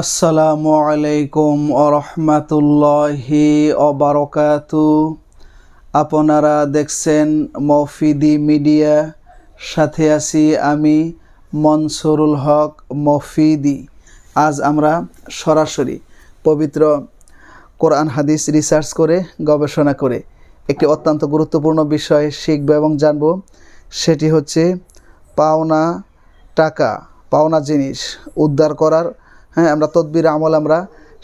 আসসালামু আলাইকুম রহমাতুল্লাহি অবারকাতু আপনারা দেখছেন মফিদি মিডিয়া, সাথে আছি আমি মনসুরুল হক মফিদি। আজ আমরা সরাসরি পবিত্র কোরআন হাদিস রিসার্চ করে, গবেষণা করে একটি অত্যন্ত গুরুত্বপূর্ণ বিষয় শিখব এবং জানব, সেটি হচ্ছে পাওনা টাকা, পাওনা জিনিস উদ্ধার করার হ্যাঁ আমরা তদবির আমল আমরা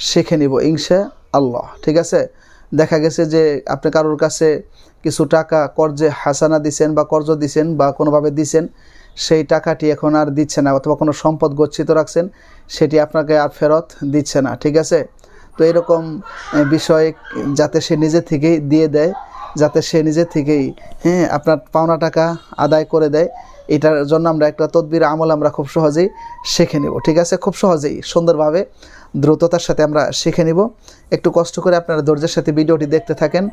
শিখে নিব ইনশা আল্লাহ ঠিক আছে? দেখা গেছে যে আপনি কারোর কাছে কিছু টাকা কর্জে হাসানা দিছেন বা কর্জ দিছেন বা কোনোভাবে দিছেন, সেই টাকাটি এখন আর দিচ্ছে না অথবা কোনো সম্পদ গচ্ছিত রাখছেন, সেটি আপনাকে আর ফেরত দিচ্ছে না। ঠিক আছে? তো এরকম বিষয় যাতে সে নিজে থেকেই দিয়ে দেয়, যাতে সে নিজে থেকেই হ্যাঁ আপনার পাওনা টাকা আদায় করে দেয় এটার জন্য আমরা একটা তদবির আমল আমরা খুব সহজেই শিখে নেব, ঠিক আছে? খুব সহজেই, সুন্দরভাবে, দ্রুততার সাথে আমরা শিখে নিব। একটু কষ্ট করে আপনারা ধৈর্যের সাথে ভিডিওটি দেখতে থাকেন,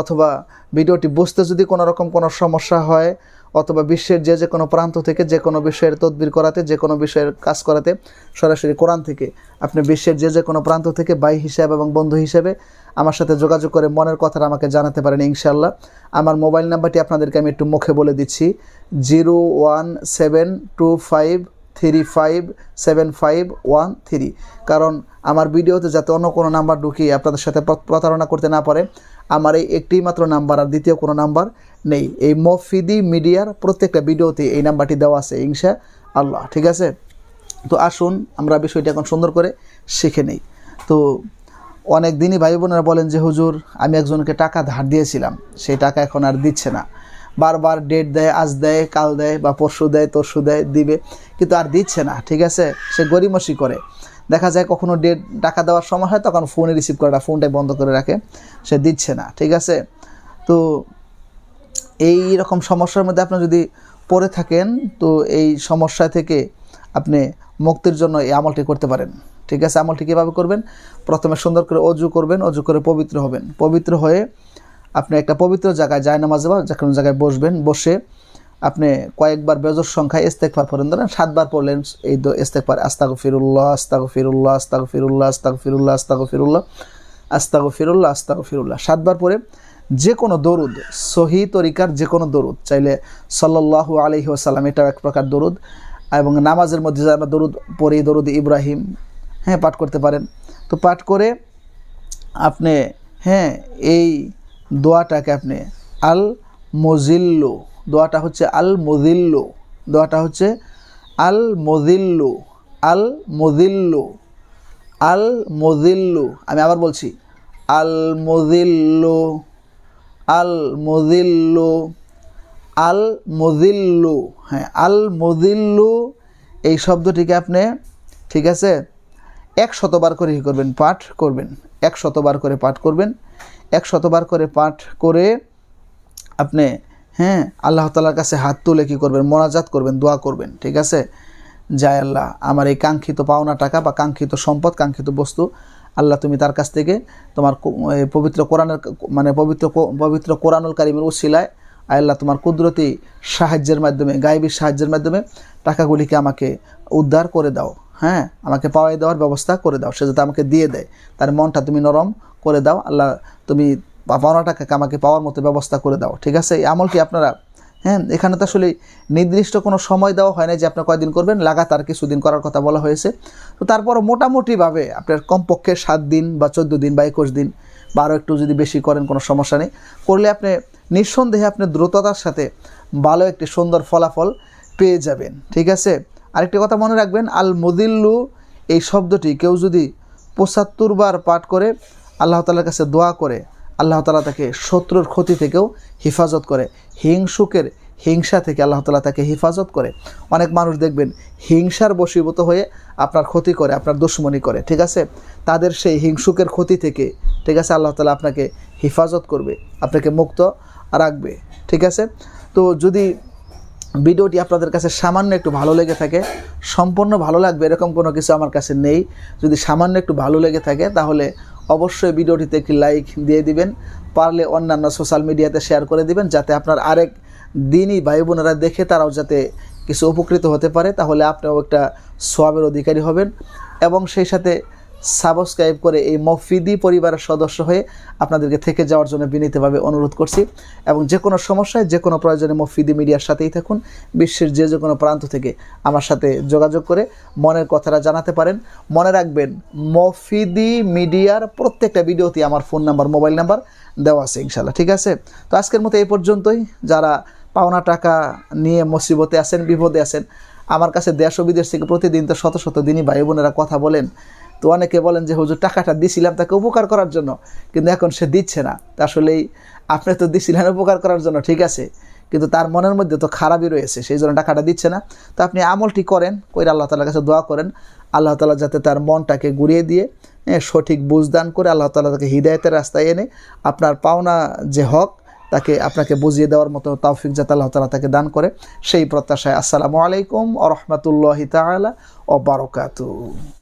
অথবা ভিডিওটি বুঝতে যদি কোনো রকম কোনো সমস্যা হয়, অথবা বিশ্বের যে যে কোনো প্রান্ত থেকে যে কোনো বিষয়ের তদবির করাতে, যে কোনো বিষয়ের কাজ করাতে, সরাসরি কোরআন থেকে, আপনি বিশ্বের যে যে কোনো প্রান্ত থেকে ভাই হিসাবে এবং বন্ধু হিসেবে আমার সাথে যোগাযোগ করে মনের কথাটা আমাকে জানাতে পারেন ইনশাল্লাহ আমার মোবাইল নাম্বারটি আপনাদেরকে আমি একটু মুখে বলে দিচ্ছি। Zero one seven two five three five seven five one three. কারণ আমার ভিডিওতে যাতে অন্য কোনো নাম্বার ঢুকিয়ে আপনাদের সাথে প্রতারণা করতে না পারে, আমার এই একটি মাত্র নাম্বার আর দ্বিতীয় কোনো নাম্বার নেই। এই মফিদি মিডিয়ার প্রত্যেকটা ভিডিওতে এই নাম্বারটি দেওয়া আছে ইনশা আল্লাহ ঠিক আছে? তো আসুন, আমরা বিষয়টি এখন সুন্দর করে শিখে নেই। তো অনেক দিনই ভাই বোনেরা বলেন যে, হুজুর, আমি একজনকে টাকা ধার দিয়েছিলাম। সেই টাকা এখন আর দিচ্ছে না। বারবার ডেট দেয়, আজ দেয়, কাল দেয় বা পরশু দেয়, তরশু দেয়, দিবে। কিন্তু আর দিচ্ছে না, ঠিক আছে? সে গরিমসি করে। দেখা যায় কখনো ডেট টাকা দেওয়ার সময় হয়, তখন ফোনে রিসিভ করে ফোনটাই বন্ধ করে রাখে। সে দিচ্ছে না, ঠিক আছে? তো এই রকম সমস্যার মধ্যে আপনি যদি পড়ে থাকেন, তো এই সমস্যা থেকে আপনি মুক্তির জন্য এই আমলটি করতে পারেন। ঠিক আছে? আমলটি কীভাবে করবেন? প্রথমে সুন্দর করে অজু করবেন, অজু করে পবিত্র হবেন। পবিত্র হয়ে আপনি একটা পবিত্র জায়গায় যায় নামাজে বা যে কোনো জায়গায় বসবেন, বসে আপনি কয়েকবার বেজর সংখ্যায় ইস্তেকবার পড়েন। ধরেন সাতবার পড়লেন, এই ইস্তেকবার আস্তাগ ফিরুল্লাহ আস্তাগ ফিরুল্লাহ আস্তাগ ফিরুল্লাহ আস্তাগ ফিরুল্লাহ আস্তাগ ফিরুল্লাহ আস্তাগ ফিরুল্লাহ আস্তাগ ফিরুল্লাহ সাতবার পরে যে কোনো দরুদ, সহি তরিকার যে কোনো দরুদ, চাইলে সাল্লাল্লাহু আলহি আসাল্লাম এটাও এক প্রকার দরুদ। এবং নামাজের মধ্যে আমরা দরুদ পড়ি, দরুদ ইব্রাহিম হ্যাঁ পাঠ করতে পারেন। তো পাঠ করে আপনি হ্যাঁ এই দোয়াটাকে আপনি আল মজিল্লু দোয়াটা হচ্ছে আল মজিল্লু দোয়াটা হচ্ছে আল মজিল্লু আল মজিল্লু আল মজিল্লু আমি আবার বলছি আল মজিল্লু আল মজিল্লু আল মজিল্লু হ্যাঁ আল মজিল্লু এই শব্দটিকে আপনি, ঠিক আছে এক শতবার করে কী করবেন, পাঠ করবেন এক শতবার করে পাঠ করবেন এক শতবার করে পাঠ করে আপনি হ্যাঁ আল্লাহ তালার কাছে হাত তুলে কী করবেন, মোনাজাত করবেন, দোয়া করবেন, ঠিক আছে? যায় আল্লাহ, আমার এই কাঙ্ক্ষিত পাওনা টাকা বা কাঙ্ক্ষিত সম্পদ, কাঙ্ক্ষিত বস্তু, আল্লাহ তুমি তার কাছ থেকে তোমার পবিত্র কোরআনের মানে পবিত্র পবিত্র কোরআনুল কারিমের আয় আল্লাহ তোমার কুদরতি সাহায্যের মাধ্যমে গায়েবীর সাহায্যের মাধ্যমে টাকাগুলিকে আমাকে উদ্ধার করে দাও। হ্যাঁ আমাকে পাওয়াই দেওয়ার ব্যবস্থা করে দাও। সে যাতে আমাকে দিয়ে দেয়। তার মনটা তুমি নরম করে দাও। আল্লাহ, তুমি পাওনা টাকাকে আমাকে পাওয়ার মতো ব্যবস্থা করে দাও। ঠিক আছে? এই আমলটি আপনারা হ্যাঁ এখানে তো আসলে নির্দিষ্ট কোনো সময় দেওয়া হয় না যে আপনি কয়দিন করবেন। লাগাতার কিছুদিন করার কথা বলা হয়েছে। তো তারপরও মোটামুটিভাবে আপনার কমপক্ষে সাত দিন বা চোদ্দ দিন বা একুশ দিন বা আরও একটু যদি বেশি করেন কোনো সমস্যা নেই। করলে আপনি নিঃসন্দেহে আপনি দ্রুততার সাথে ভালো একটি সুন্দর ফলাফল পেয়ে যাবেন, ঠিক আছে? আরেকটি কথা মনে রাখবেন আল মদিল্লু এই শব্দটি কেউ যদি পঁচাত্তর বার পাঠ করে, আল্লাহ তালার কাছে দোয়া করে, আল্লাহ তালা তাকে শত্রুর ক্ষতি থেকেও হেফাজত করে, হিংসুকের হিংসা থেকে আল্লাহ তালা তাকে হেফাজত করে। অনেক মানুষ দেখবেন হিংসার বশীভূত হয়ে আপনার ক্ষতি করে, আপনার দুশ্মনী করে, ঠিক আছে? তাদের সেই হিংসুকের ক্ষতি থেকে, ঠিক আছে, আল্লাহ তালা আপনাকে হেফাজত করবে, আপনাকে মুক্ত রাখবে, ঠিক আছে? তো যদি ভিডিওটি আপনাদের কাছে সামান্য একটু ভালো লেগে থাকে, সম্পূর্ণ ভালো লাগবে, এরকম কোনো কিছু আমার কাছে নেই, যদি সামান্য একটু ভালো লেগে থাকে, তাহলে অবশ্যই ভিডিওটিতে একটি লাইক দিয়ে দিবেন, পারলে অন্যান্য সোশ্যাল মিডিয়াতে শেয়ার করে দিবেন, যাতে আপনার আরেক দিনই ভাই বোনেরা দেখে তারাও যাতে কিছু উপকৃত হতে পারে, তাহলে আপনিও একটা সোয়াবের অধিকারী হবেন, এবং সেই সাথে সাবস্ক্রাইব করে এই মফিদি পরিবারের সদস্য হয়ে আপনাদেরকে থেকে যাওয়ার জন্য বিনীতভাবে অনুরোধ করছি এবং যে কোনো সমস্যায়, যে কোনো প্রয়োজনে মফিদি মিডিয়ার সাথেই থাকুন। বিশ্বের যে যে কোনো প্রান্ত থেকে আমার সাথে যোগাযোগ করে মনের কথাটা জানাতে পারেন। মনে রাখবেন, মফিদি মিডিয়ার প্রত্যেকটা ভিডিওতে আমার ফোন নাম্বার, মোবাইল নাম্বার দেওয়া আছে ইনশাল্লাহ ঠিক আছে? তো আজকের মতো এই পর্যন্তই। যারা পাওনা টাকা নিয়ে মুসিবতে আছেন, বিপদে আছেন, আমার কাছে দেশ ও বিদেশ থেকে প্রতিদিন তো শত শত দিনই ভাই বোনেরা কথা বলেন। তো অনেকে বলেন যে হুজুর টাকাটা দিছিলাম তাকে উপকার করার জন্য। কিন্তু এখন সে দিচ্ছে না। আসলেই আপনি তো দিছিলেন উপকার করার জন্য ঠিক আছে? কিন্তু তার মনের মধ্যে তো খারাপই রয়েছে সেই জন্য টাকাটা দিচ্ছে না। তো আপনি আমলটি করেন কইরা আল্লাহ তালার কাছে দোয়া করেন। আল্লাহ তালা যাতে তার মনটাকে ঘুরিয়ে দিয়ে হ্যাঁ, সঠিক বুঝদান করে আল্লাহ তালা তাকে হৃদায়তের রাস্তায় এনে আপনার পাওনা যে হক তাকে আপনাকে বুঝিয়ে দেওয়ার মতো তৌফিক যাতে আল্লাহ তালা তাকে দান করে। সেই প্রত্যাশায় আসসালামু আলাইকুম আ রহমতুল্লাহ তালা ও বারকাতু